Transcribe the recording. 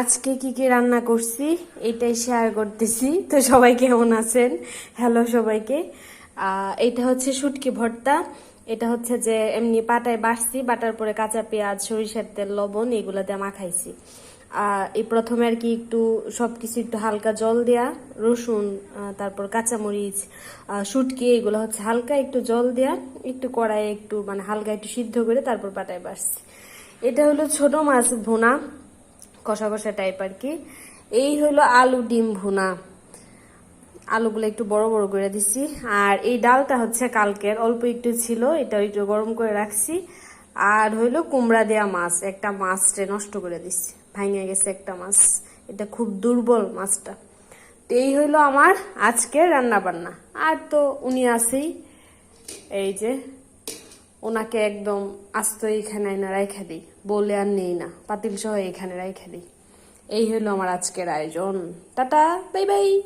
আজকে কি কি রান্না করছি, এটাই শেয়ার করতেছি। তো সবাই কেমন আছেন? হ্যালো সবাইকে। এটা হচ্ছে শুটকি ভর্তা। এটা হচ্ছে যে এমনি পাটায় বাটছি, বাটার পরে কাঁচা পেঁয়াজ, সরিষার তেল, লবণ এগুলো দিয়ে মাখাইছি। এই প্রথমে আর কি একটু সবকিছু একটু হালকা জল দেয়া, রসুন তারপর কাঁচামরিচ শুটকি, এগুলো হচ্ছে হালকা একটু জল দেয়া, একটু কড়াইয়ে একটু মানে হালকা একটু সিদ্ধ করে তারপর পাটায় বাটছি। এটা হলো ছোট মাছ ভুনা। কষা কষা টাইপ আর কি এই হলো আলু ডিম ভুনা। আলুগুলো একটু বড় বড় করে দিছি। আর এই ডালটা হচ্ছে কালকের, অল্প একটু ছিল, এটা একটু গরম করে রাখছি। আর হইল কুমড়া দেয়া মাছ, একটা মাছটা নষ্ট করে দিচ্ছি ভাঙে গেছে একটা মাছ। এটা খুব দুর্বল মাছটা। তো এই হইল আমার আজকের রান্না বান্না আর তো উনি আছেই। এই যে ওনাকে একদম আস্ত এখানে আয়না রাইখা দিই। বলে আর নেই না। পাতিল সহ এখানে রাইখা দিই। এই হলো আমার আজকের আয়োজন। Tata, bye bye.